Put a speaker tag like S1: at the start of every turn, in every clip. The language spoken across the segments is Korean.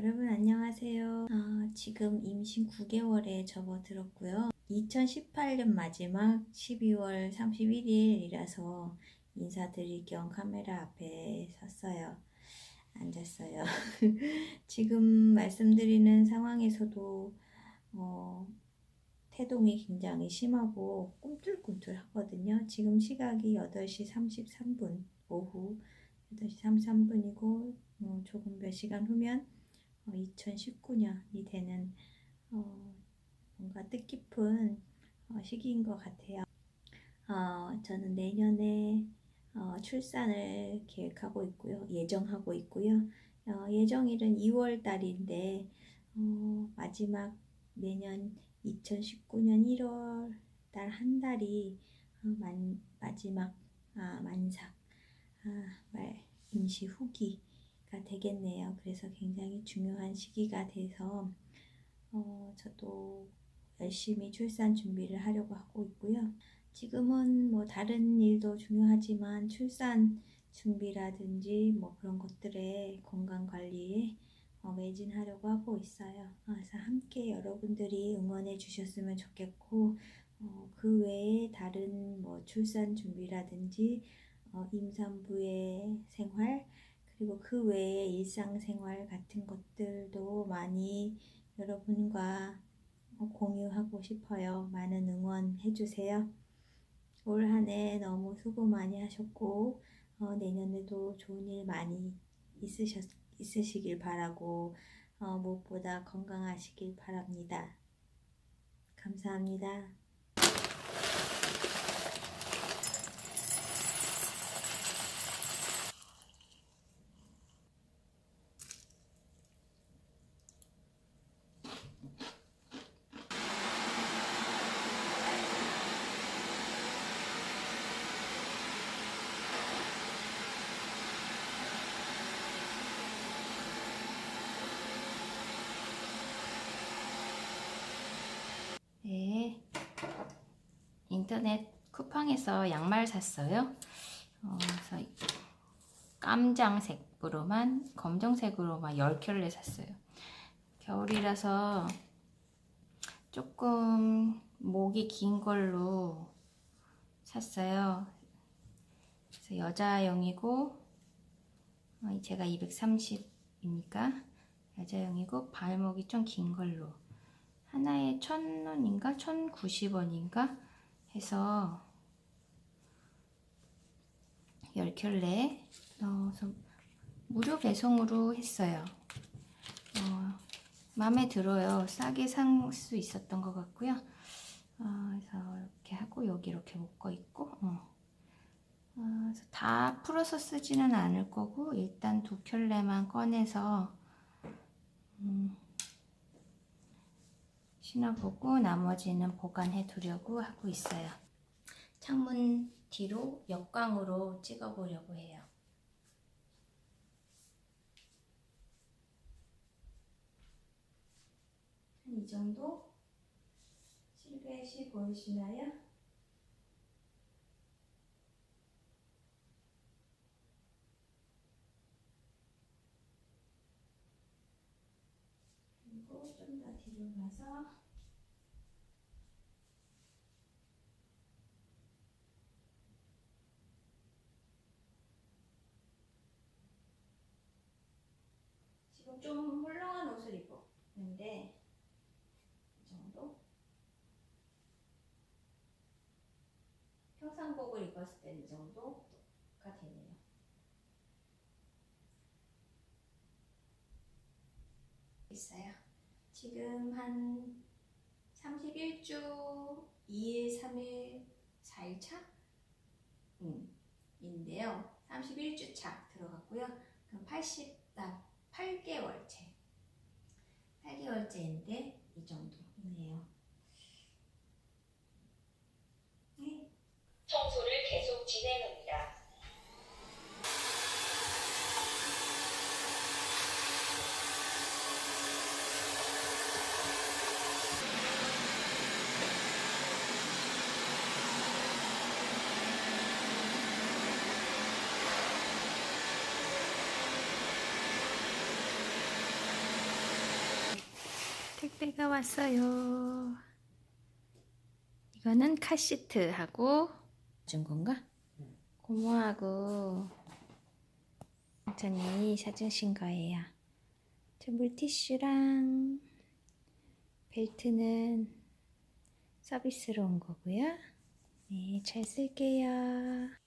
S1: 여러분 안녕하세요. 아, 지금 임신 9개월에 접어들었고요. 2018년 마지막 12월 31일이라서 인사드릴 겸 카메라 앞에 섰어요. 앉았어요. 지금 말씀드리는 상황에서도 어, 태동이 굉장히 심하고 꿈틀꿈틀 하거든요. 지금 시각이 8시 33분, 오후 8시 33분이고 어, 조금 몇 시간 후면 어, 2019년이 되는 어, 뭔가 뜻깊은 어, 시기인 것 같아요. 어, 저는 내년에 어, 출산을 계획하고 있고요. 예정하고 있고요. 어, 예정일은 2월 달인데 어, 마지막 내년 2019년 1월 달 한 달이 어, 만, 마지막 아, 만삭 아, 말 임시 후기가 되겠네요. 그래서 굉장히 중요한 시기가 돼서 어, 저도 열심히 출산 준비를 하려고 하고 있고요. 지금은 뭐 다른 일도 중요하지만 출산 준비라든지 뭐 그런 것들에 건강 관리에 어, 매진하려고 하고 있어요. 그래서 함께 여러분들이 응원해 주셨으면 좋겠고 어, 그 외에 다른 뭐 출산 준비라든지 어, 임산부의 생활 그리고 그 외에 일상생활 같은 것들도 많이 여러분과 어, 공유하고 싶어요. 많은 응원해 주세요. 올 한 해 너무 수고 많이 하셨고 어, 내년에도 좋은 일 많이 있으셨, 있으시길 바라고 어, 무엇보다 건강하시길 바랍니다. 감사합니다. 네. 인터넷 쿠팡에서 양말 샀어요. 어, 깜장색으로만 검정색으로만 10켤레 샀어요. 겨울이라서 조금 목이 긴 걸로 샀어요. 그래서 여자용이고 어, 제가 230이니까 여자용이고 발목이 좀 긴 걸로 하나에 천 원인가 천구십 원인가 해서 열 켤레 넣어서 무료 배송으로 했어요. 어, 마음에 들어요. 싸게 산수 있었던 것 같고요. 어, 그래서 이렇게 하고 여기 이렇게 묶어 있고 어. 어, 다 풀어서 쓰지는 않을 거고 일단 두 켤레만 꺼내서 음, 신어보고 나머지는 보관해 두려고 하고 있어요. 창문 뒤로 역광으로 찍어 보려고 해요. 한 이 정도 실루엣이 보이시나요? 그리고 좀 더 뒤로 가서 지금 좀 훌렁한 옷을 입었는데 이 정도 평상복을 입었을 때 이 정도가 되네요. 있어요. 지금 한 31주 2일, 3일, 4일 차? 음, 인데요. 31주 차 들어갔고요. 그럼 80딱 8개월째. 8개월째인데 이 정도네요. 네.
S2: 청소를 계속 진행합니다.
S1: 왔어요. 이거는 카시트하고 준 건가? 고모하고 천이 사주신 거예요. 저 물티슈랑 벨트는 서비스로 온 거고요. 네, 잘 쓸게요.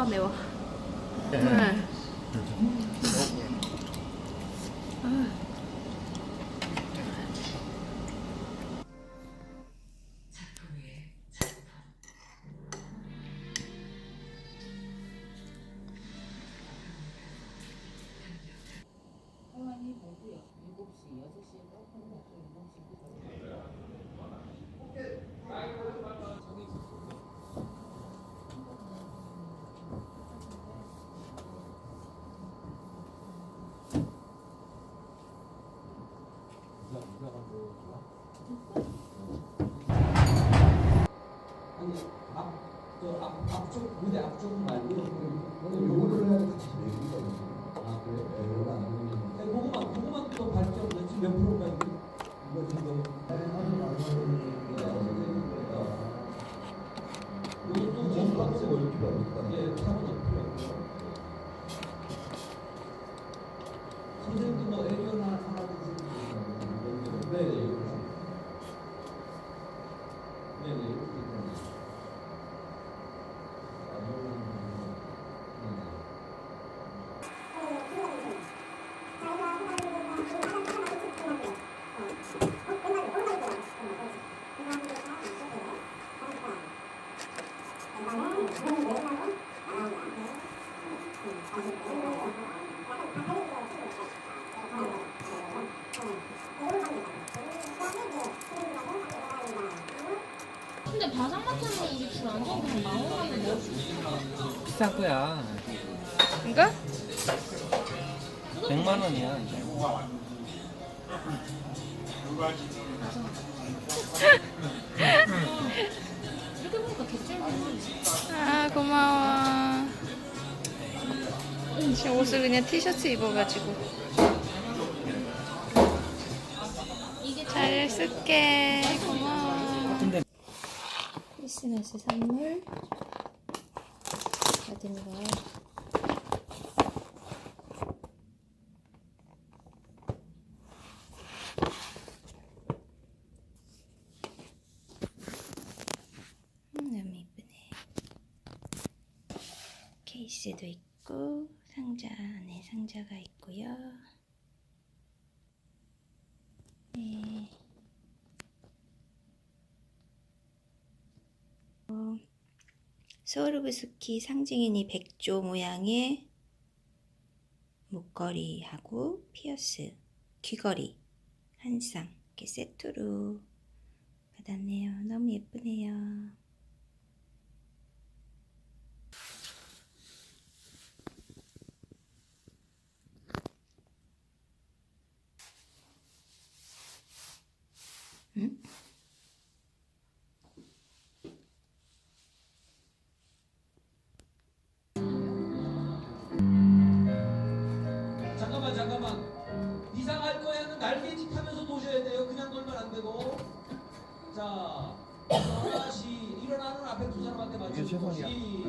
S1: 아 매워. 네.
S3: 앞, 앞쪽 무대 앞쪽 말고 요거를 해야 같이 내기가. 아 그래? 네, 요거 안 되는 거. 그거만 그거만 또 발전 지금 몇 프로가 이거 이거 지금 이것도 뭐 값에 올 필요 없다. 예, 차는 없 필요 없고. 선생님도 뭐 애견 하나 하나 주시면 네, 네, 이렇게. 네, 네, 이렇게. 되는 거죠.
S4: 근데 바삭 같은 우리 줄안 그냥 망원하는 거
S5: 비싼 거야.
S1: 이거?
S5: 100만 원이야 이제.
S4: 이렇게 보니까 개쩔구나
S1: 아 고마워. 지금 옷을 그냥 티셔츠 입어가지고. 잘 쓸게. 고마워. 크리스마스 선물 받은 거.
S6: 음, 케이스도 있고 상자 안에 상자가 있고요. 소르브스키 상징인 이 백조 모양의 목걸이하고 피어스, 귀걸이 한 쌍 이렇게 세트로 받았네요. 너무 예쁘네요. 先放一下。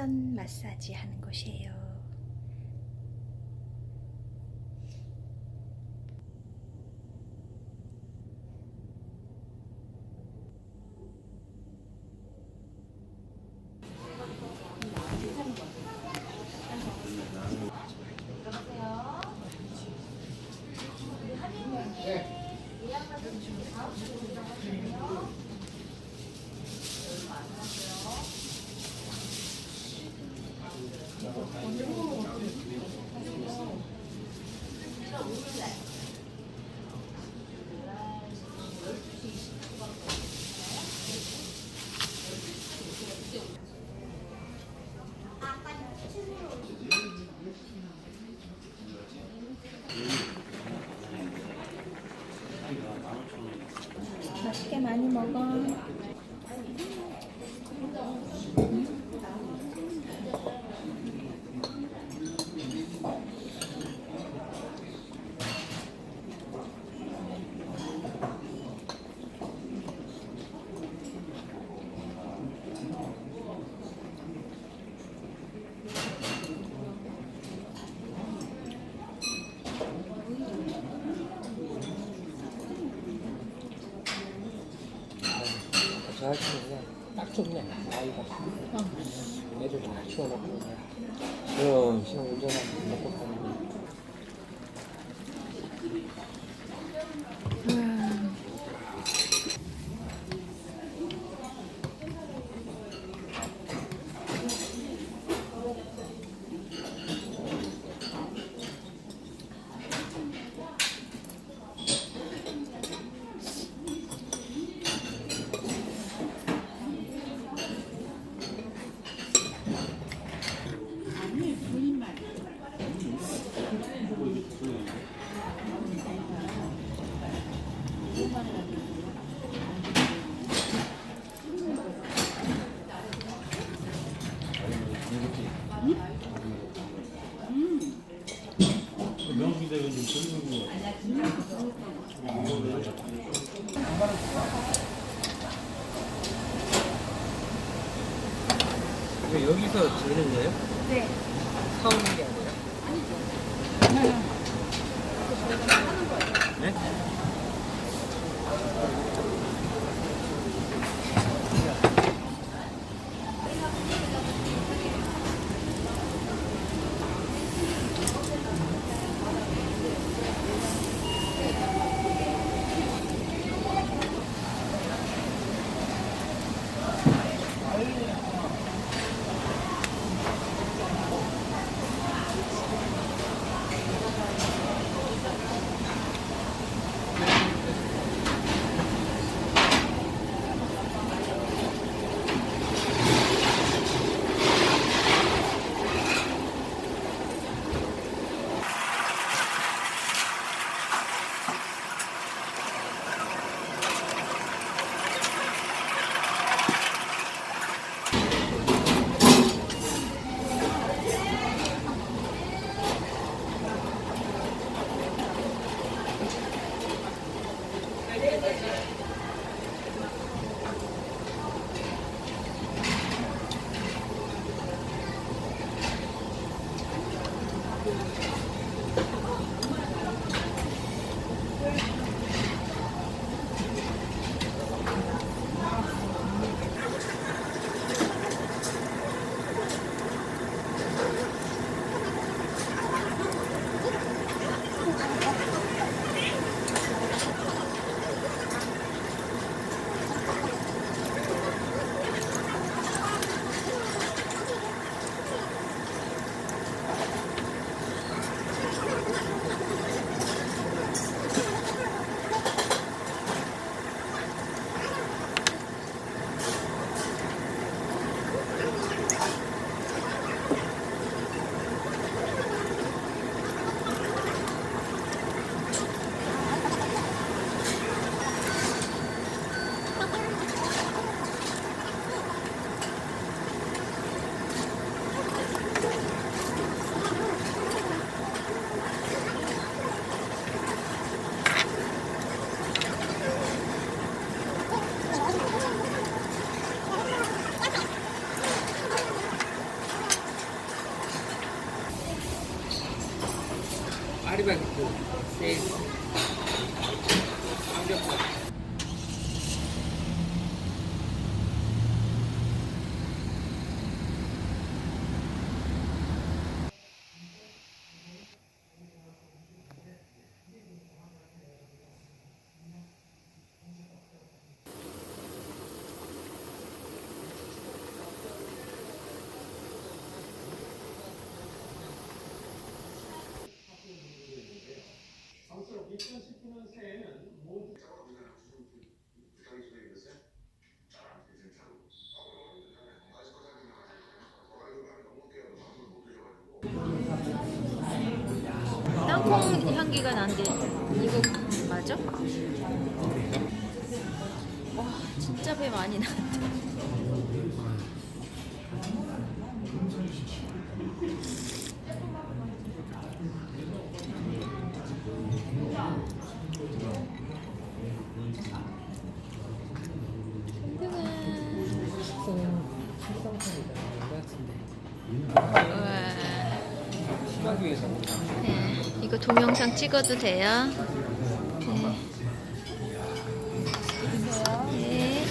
S6: 회전 마사지 하는 곳이에요.
S5: 错了。 지는 거예요?
S1: 향기가 나는데 이거 맞아? 와 진짜 배 많이 나왔다. 우와.
S5: 시각 위에서
S1: 네, 이거 동영상 찍어도 돼요? 네. 네.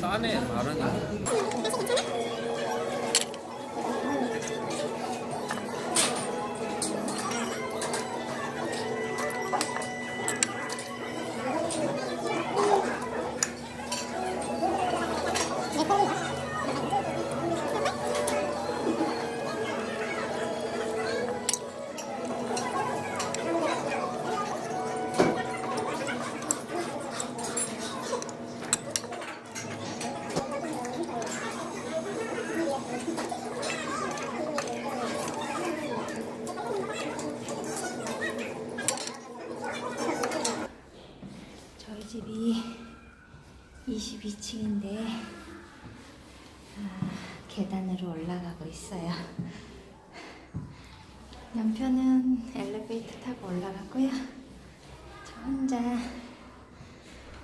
S5: 싸네 다르네
S1: 22층인데 아, 계단으로 올라가고 있어요. 남편은 엘리베이터 타고 올라갔고요. 혼자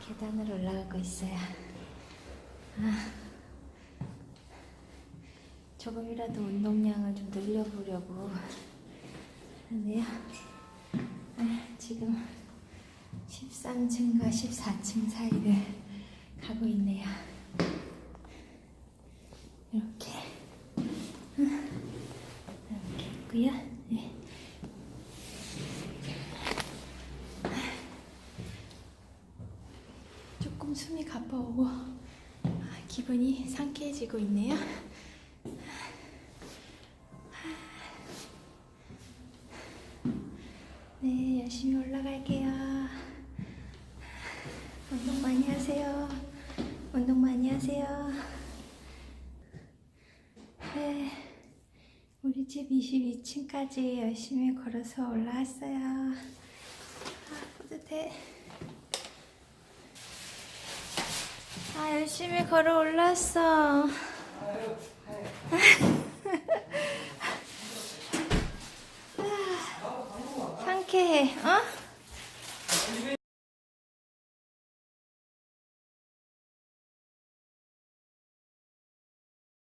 S1: 계단을 올라가고 있어요. 아, 조금이라도 운동량을 좀 늘려보려고 하는데요. 아, 지금 13층과 14층 사이를 가고 있네요. 이렇게 이렇게 있고요. 네. 조금 숨이 가빠오고 아, 기분이 상쾌해지고 있네요. 1집 22층까지 열심히 걸어서 올라왔어요. 아, 뿌듯해. 아, 열심히 걸어 올랐어. 아, 상쾌해, 어?